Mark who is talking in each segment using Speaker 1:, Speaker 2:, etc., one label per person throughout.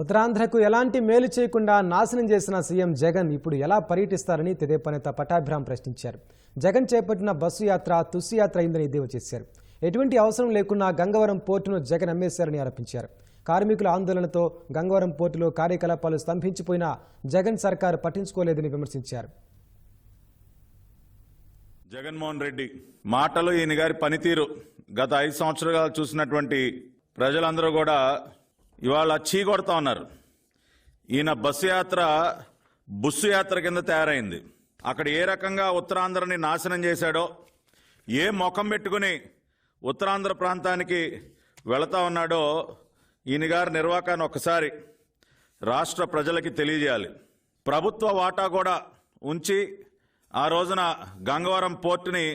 Speaker 1: ఉత్తరాంధ్రకు ఎలాంటి మేలు చేయకుండా నాశనం చేసిన సీఎం జగన్ ఇప్పుడు ఎలా పర్యటిస్తారని తెదేపా నేత పటాభిరామ్ ప్రశ్నించారు. జగన్ చేపట్టిన బస్సు యాత్ర తుస్సు యాత్ర అయిందని ఎద్దేవా చేశారు. ఎటువంటి అవసరం లేకున్నా గంగవరం పోర్టును జగన్ అమ్మేశారని ఆరోపించారు. కార్మికుల ఆందోళనతో గంగవరం పోర్టులో కార్యకలాపాలు స్తంభించిపోయినా జగన్ సర్కారు పట్టించుకోలేదని విమర్శించారు.
Speaker 2: జగన్మోహన్ రెడ్డి మాటలు ఈయన గారి పనితీరు గత ఐదు సంవత్సరాలు చూసినటువంటి ప్రజలందరూ కూడా ఇవాళ చీకొడతా ఉన్నారు. ఈయన బస్సు యాత్ర బుస్సు యాత్ర కింద తయారైంది. అక్కడ ఏ రకంగా ఉత్తరాంధ్రని నాశనం చేశాడో ఏ ముఖం పెట్టుకుని ఉత్తరాంధ్ర ప్రాంతానికి వెళతా ఉన్నాడో ఈయన గారి నిర్వాకాన్ని ఒకసారి రాష్ట్ర ప్రజలకి తెలియజేయాలి. ప్రభుత్వ వాటా కూడా ఉంచి ఆ రోజున గంగవరం పోర్టుని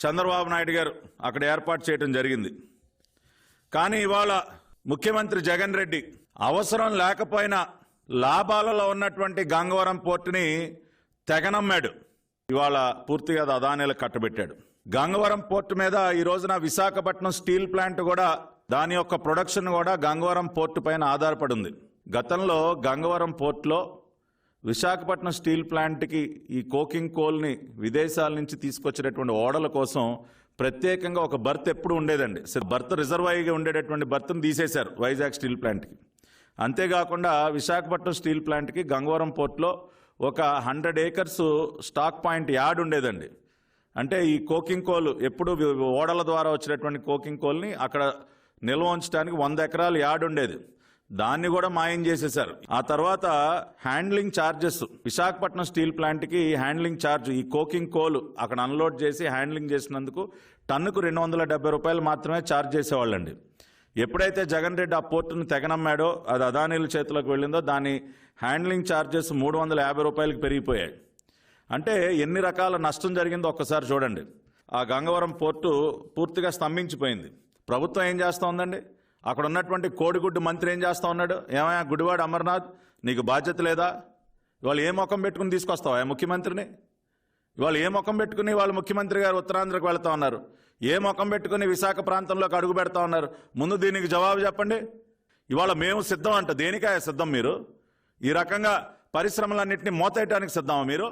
Speaker 2: చంద్రబాబు నాయుడు గారు అక్కడ ఏర్పాటు చేయడం జరిగింది. కానీ ఇవాళ ముఖ్యమంత్రి జగన్ రెడ్డి అవసరం లేకపోయినా లాభాలలో ఉన్నటువంటి గంగవరం పోర్టుని తెగనమ్మాడు. ఇవాళ పూర్తిగా అది అదానీలకు కట్టబెట్టాడు. గంగవరం పోర్టు మీద ఈ రోజున విశాఖపట్నం స్టీల్ ప్లాంట్ కూడా దాని యొక్క ప్రొడక్షన్ కూడా గంగవరం పోర్టు పైన ఆధారపడి ఉంది. గతంలో గంగవరం పోర్టులో విశాఖపట్నం స్టీల్ ప్లాంట్కి ఈ కోకింగ్ కోల్ని విదేశాల నుంచి తీసుకొచ్చినటువంటి ఓడల కోసం ప్రత్యేకంగా ఒక బర్త్ ఎప్పుడు ఉండేదండి. బర్త్ రిజర్వ్ అయ్యి ఉండేటటువంటి బర్త్ని తీసేశారు వైజాగ్ స్టీల్ ప్లాంట్కి. అంతేకాకుండా విశాఖపట్నం స్టీల్ ప్లాంట్కి గంగవరం పోర్ట్లో ఒక hundred acres stock point yard ఉండేదండి. అంటే ఈ కోకింగ్ కోల్ ఎప్పుడు ఓడల ద్వారా వచ్చినటువంటి కోకింగ్ కోల్ని అక్కడ నిల్వ ఉంచడానికి వంద ఎకరాలు యార్డ్ ఉండేది. దాన్ని కూడా మాయం చేసేశారు. ఆ తర్వాత హ్యాండ్లింగ్ ఛార్జెస్ విశాఖపట్నం స్టీల్ ప్లాంట్కి హ్యాండ్లింగ్ ఛార్జ్ ఈ కోకింగ్ కోల్ అక్కడ అన్లోడ్ చేసి హ్యాండ్లింగ్ చేసినందుకు టన్నుకు రెండు వందల డెబ్బై రూపాయలు మాత్రమే ఛార్జ్ చేసేవాళ్ళండి. ఎప్పుడైతే జగన్ రెడ్డి ఆ పోర్టును తెగనమ్మాడో అది అదానీల చేతిలోకి వెళ్ళిందో దాని హ్యాండ్లింగ్ ఛార్జెస్ మూడు వందల యాభై రూపాయలకి పెరిగిపోయాయి. అంటే ఎన్ని రకాల నష్టం జరిగిందో ఒక్కసారి చూడండి. ఆ గంగవరం పోర్టు పూర్తిగా స్తంభించిపోయింది. ప్రభుత్వం ఏం చేస్తోందండి అక్కడ ఉన్నటువంటి కోడిగుడ్డు మంత్రి ఏం చేస్తా ఉన్నాడు? ఏమయ్యా గుడివాడు అమర్నాథ్ నీకు బాధ్యత లేదా? ఇవాళ ఏ ముఖం పెట్టుకుని తీసుకొస్తావా ముఖ్యమంత్రిని? ఇవాళ ఏ ముఖం పెట్టుకుని వాళ్ళు ముఖ్యమంత్రి గారు ఉత్తరాంధ్రకు వెళ్తా ఉన్నారు? ఏ ముఖం పెట్టుకుని విశాఖ ప్రాంతంలోకి అడుగు పెడతా ఉన్నారు? ముందు దీనికి జవాబు చెప్పండి. ఇవాళ మేము సిద్ధం అంట. దేనికాయ సిద్ధం మీరు? ఈ రకంగా పరిశ్రమలన్నింటినీ మోతేయటానికి సిద్ధమా మీరు?